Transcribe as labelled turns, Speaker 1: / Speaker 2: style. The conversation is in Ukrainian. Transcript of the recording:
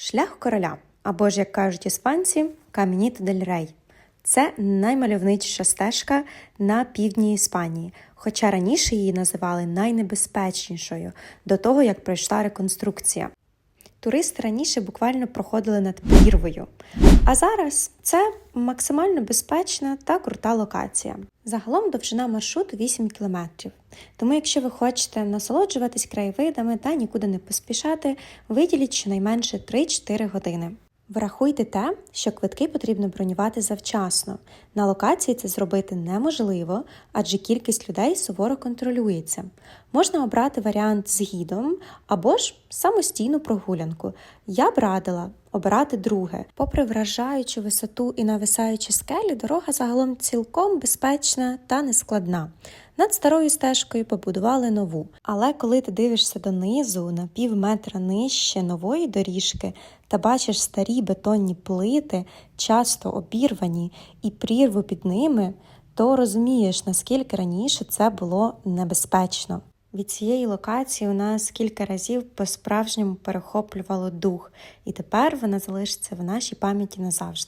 Speaker 1: Шлях короля, або ж, як кажуть іспанці, Камініто дель Рей. Це наймальовничіша стежка на півдні Іспанії, хоча раніше її називали найнебезпечнішою до того, як пройшла реконструкція. Туристи раніше буквально проходили над прірвою, а зараз це максимально безпечна та крута локація. Загалом довжина маршруту 8 кілометрів. Тому, якщо ви хочете насолоджуватись краєвидами та нікуди не поспішати, виділіть щонайменше 3-4 години. Врахуйте те, що квитки потрібно бронювати завчасно. На локації це зробити неможливо, адже кількість людей суворо контролюється. Можна обрати варіант з гідом або ж самостійну прогулянку. Я б радила обирати друге. Попри вражаючу висоту і нависаючі скелі, дорога загалом цілком безпечна та нескладна. Над старою стежкою побудували нову. Але коли ти дивишся донизу на пів метра нижче нової доріжки та бачиш старі бетонні плити, часто обірвані, і прірву під ними, то розумієш, наскільки раніше це було небезпечно. Від цієї локації у нас кілька разів по-справжньому перехоплювало дух, і тепер вона залишиться в нашій пам'яті назавжди.